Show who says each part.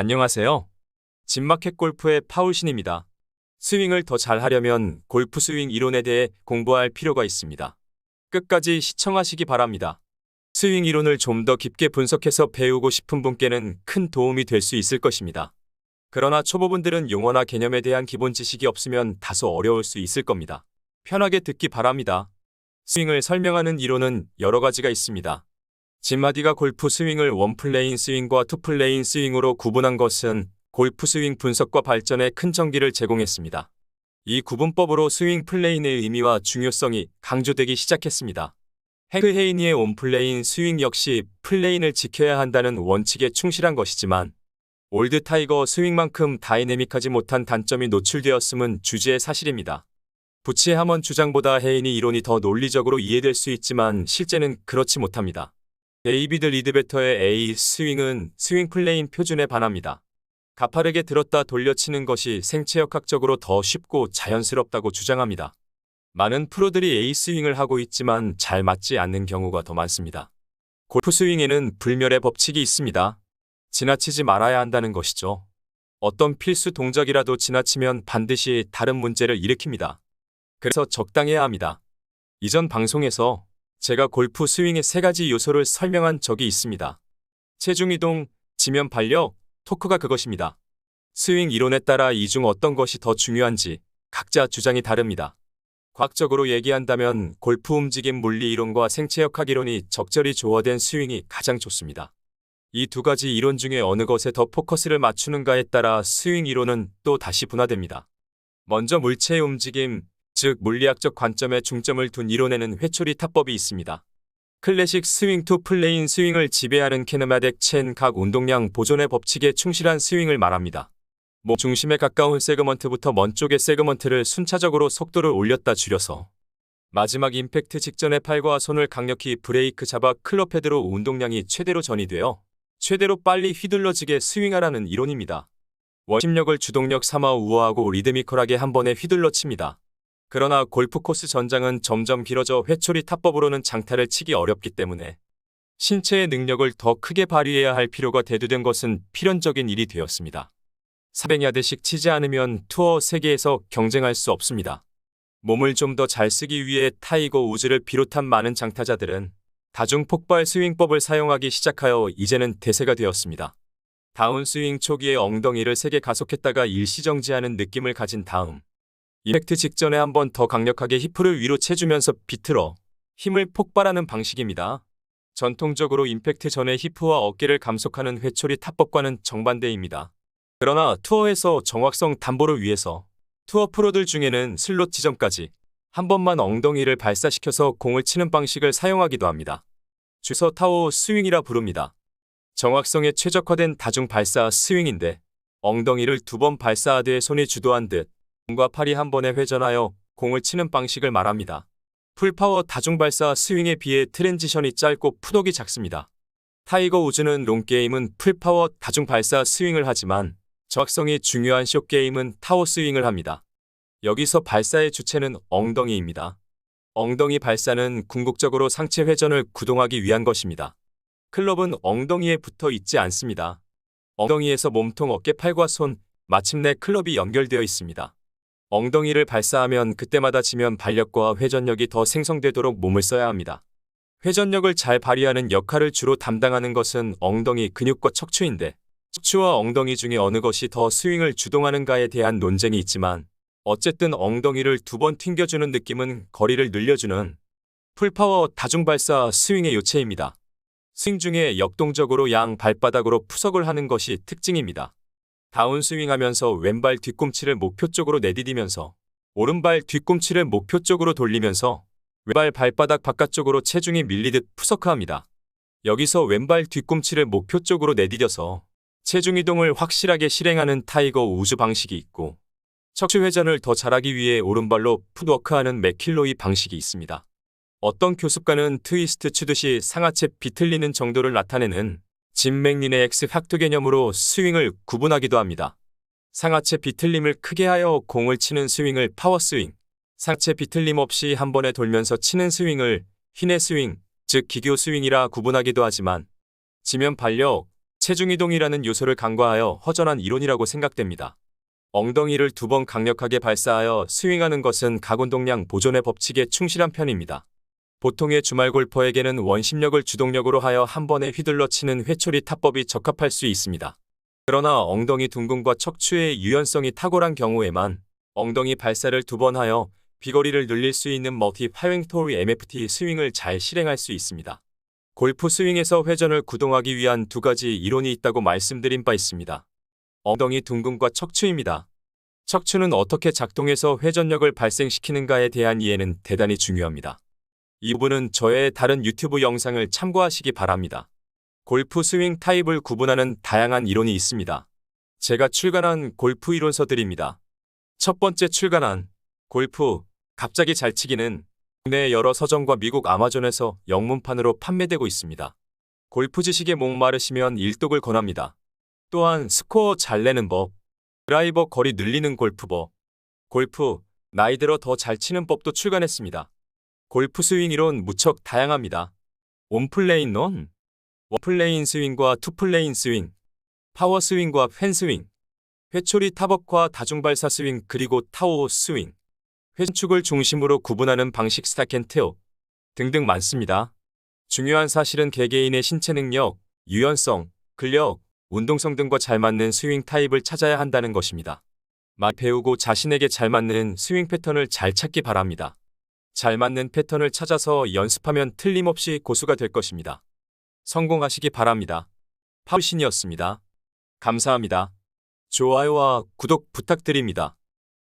Speaker 1: 안녕하세요. 진마켓 골프의 파울신입니다. 스윙을 더 잘하려면 골프 스윙 이론에 대해 공부할 필요가 있습니다. 끝까지 시청하시기 바랍니다. 스윙 이론을 좀 더 깊게 분석해서 배우고 싶은 분께는 큰 도움이 될 수 있을 것입니다. 그러나 초보분들은 용어나 개념에 대한 기본 지식이 없으면 다소 어려울 수 있을 겁니다. 편하게 듣기 바랍니다. 스윙을 설명하는 이론은 여러 가지가 있습니다. 진마디가 골프 스윙을 원플레인 스윙과 투플레인 스윙으로 구분한 것은 골프 스윙 분석과 발전에 큰 전기를 제공했습니다. 이 구분법으로 스윙 플레인의 의미와 중요성이 강조되기 시작했습니다. 헤그 헤이니의 온플레인 스윙 역시 플레인을 지켜야 한다는 원칙에 충실한 것이지만 올드 타이거 스윙만큼 다이내믹하지 못한 단점이 노출되었음은 주제의 사실입니다. 부치의 함원 주장보다 헤인이 이론이 더 논리적으로 이해될 수 있지만 실제는 그렇지 못합니다. 데이비드 리드베터의 A 스윙은 스윙 플레인 표준에 반합니다. 가파르게 들었다 돌려치는 것이 생체역학적으로 더 쉽고 자연스럽다고 주장합니다. 많은 프로들이 A 스윙을 하고 있지만 잘 맞지 않는 경우가 더 많습니다. 골프 스윙에는 불멸의 법칙이 있습니다. 지나치지 말아야 한다는 것이죠. 어떤 필수 동작이라도 지나치면 반드시 다른 문제를 일으킵니다. 그래서 적당해야 합니다. 이전 방송에서 제가 골프 스윙의 세 가지 요소를 설명한 적이 있습니다. 체중 이동, 지면 반력, 토크가 그것입니다. 스윙 이론에 따라 이 중 어떤 것이 더 중요한지 각자 주장이 다릅니다. 과학적으로 얘기한다면 골프 움직임 물리 이론과 생체역학 이론이 적절히 조화된 스윙이 가장 좋습니다. 이 두 가지 이론 중에 어느 것에 더 포커스를 맞추는가에 따라 스윙 이론은 또 다시 분화됩니다. 먼저 물체의 움직임, 즉 물리학적 관점에 중점을 둔 이론에는 회초리 타법이 있습니다. 클래식 스윙 투 플레인 스윙을 지배하는 캐너마덱 첸각 운동량 보존의 법칙에 충실한 스윙을 말합니다. 몸 중심에 가까운 세그먼트부터 먼 쪽의 세그먼트를 순차적으로 속도를 올렸다 줄여서 마지막 임팩트 직전에 팔과 손을 강력히 브레이크 잡아 클럽 헤드로 운동량이 최대로 전이되어 최대로 빨리 휘둘러지게 스윙하라는 이론입니다. 원심력을 주동력 삼아 우아하고 리드미컬하게 한 번에 휘둘러 칩니다. 그러나 골프 코스 전장은 점점 길어져 회초리 탑법으로는 장타를 치기 어렵기 때문에 신체의 능력을 더 크게 발휘해야 할 필요가 대두된 것은 필연적인 일이 되었습니다. 400야드씩 치지 않으면 투어 세계에서 경쟁할 수 없습니다. 몸을 좀 더 잘 쓰기 위해 타이거 우즈를 비롯한 많은 장타자들은 다중 폭발 스윙법을 사용하기 시작하여 이제는 대세가 되었습니다. 다운스윙 초기에 엉덩이를 세게 가속했다가 일시정지하는 느낌을 가진 다음 이펙트 직전에 한 번 더 강력하게 히프를 위로 채주면서 비틀어 힘을 폭발하는 방식입니다. 전통적으로 임팩트 전에 히프와 어깨를 감속하는 회초리 탑법과는 정반대입니다. 그러나 투어에서 정확성 담보를 위해서 투어 프로들 중에는 슬롯 지점까지 한 번만 엉덩이를 발사시켜서 공을 치는 방식을 사용하기도 합니다. 주서 타워 스윙이라 부릅니다. 정확성에 최적화된 다중 발사 스윙인데 엉덩이를 두 번 발사하되 손이 주도한 듯 손과 팔이 한 번에 회전하여 공을 치는 방식을 말합니다. 풀파워 다중 발사 스윙에 비해 트랜지션이 짧고 푸독이 작습니다. 타이거 우즈는 롱게임은 풀파워 다중 발사 스윙을 하지만 저학성이 중요한 숏게임은 타워 스윙을 합니다. 여기서 발사의 주체는 엉덩이입니다. 엉덩이 발사는 궁극적으로 상체 회전을 구동하기 위한 것입니다. 클럽은 엉덩이에 붙어 있지 않습니다. 엉덩이에서 몸통 어깨 팔과 손, 마침내 클럽이 연결되어 있습니다. 엉덩이를 발사하면 그때마다 지면 발력과 회전력이 더 생성되도록 몸을 써야 합니다. 회전력을 잘 발휘하는 역할을 주로 담당하는 것은 엉덩이 근육과 척추인데 척추와 엉덩이 중에 어느 것이 더 스윙을 주동하는가에 대한 논쟁이 있지만 어쨌든 엉덩이를 두 번 튕겨주는 느낌은 거리를 늘려주는 풀파워 다중발사 스윙의 요체입니다. 스윙 중에 역동적으로 양 발바닥으로 푸석을 하는 것이 특징입니다. 다운스윙 하면서 왼발 뒤꿈치를 목표 쪽으로 내디디면서 오른발 뒤꿈치를 목표 쪽으로 돌리면서 왼발 발바닥 바깥쪽으로 체중이 밀리듯 푸석화합니다. 여기서 왼발 뒤꿈치를 목표 쪽으로 내디뎌서 체중 이동을 확실하게 실행하는 타이거 우주 방식이 있고 척추 회전을 더 잘하기 위해 오른발로 풋워크하는 맥킬로이 방식이 있습니다. 어떤 교습가는 트위스트 추듯이 상하체 비틀리는 정도를 나타내는 짐 맥린의 X 학도 개념으로 스윙을 구분하기도 합니다. 상하체 비틀림을 크게 하여 공을 치는 스윙을 파워 스윙, 상체 비틀림 없이 한 번에 돌면서 치는 스윙을 휘네 스윙, 즉 기교 스윙이라 구분하기도 하지만 지면 발력, 체중이동이라는 요소를 간과하여 허전한 이론이라고 생각됩니다. 엉덩이를 두 번 강력하게 발사하여 스윙하는 것은 각운동량 보존의 법칙에 충실한 편입니다. 보통의 주말 골퍼에게는 원심력을 주동력으로 하여 한 번에 휘둘러 치는 회초리 타법이 적합할 수 있습니다. 그러나 엉덩이 둥근과 척추의 유연성이 탁월한 경우에만 엉덩이 발사를 두 번 하여 비거리를 늘릴 수 있는 멀티 파잉토리 MFT 스윙을 잘 실행할 수 있습니다. 골프 스윙에서 회전을 구동하기 위한 두 가지 이론이 있다고 말씀드린 바 있습니다. 엉덩이 둥근과 척추입니다. 척추는 어떻게 작동해서 회전력을 발생시키는가에 대한 이해는 대단히 중요합니다. 이 부분은 저의 다른 유튜브 영상을 참고하시기 바랍니다. 골프 스윙 타입을 구분하는 다양한 이론이 있습니다. 제가 출간한 골프 이론서들입니다. 첫 번째 출간한 골프 갑자기 잘 치기는 국내 여러 서점과 미국 아마존에서 영문판으로 판매되고 있습니다. 골프 지식에 목마르시면 일독을 권합니다. 또한 스코어 잘 내는 법, 드라이버 거리 늘리는 골프법, 골프 나이 들어 더 잘 치는 법도 출간했습니다. 골프 스윙 이론 무척 다양합니다. 원플레인 론, 원플레인 스윙과 투플레인 스윙, 파워 스윙과 펜 스윙, 회초리 타법과 다중발사 스윙 그리고 타워 스윙, 회축을 중심으로 구분하는 방식 스타켄테오 등등 많습니다. 중요한 사실은 개개인의 신체 능력, 유연성, 근력, 운동성 등과 잘 맞는 스윙 타입을 찾아야 한다는 것입니다. 막 배우고 자신에게 잘 맞는 스윙 패턴을 잘 찾기 바랍니다. 잘 맞는 패턴을 찾아서 연습하면 틀림없이 고수가 될 것입니다. 성공하시기 바랍니다. 파울신이었습니다. 감사합니다. 좋아요와 구독 부탁드립니다.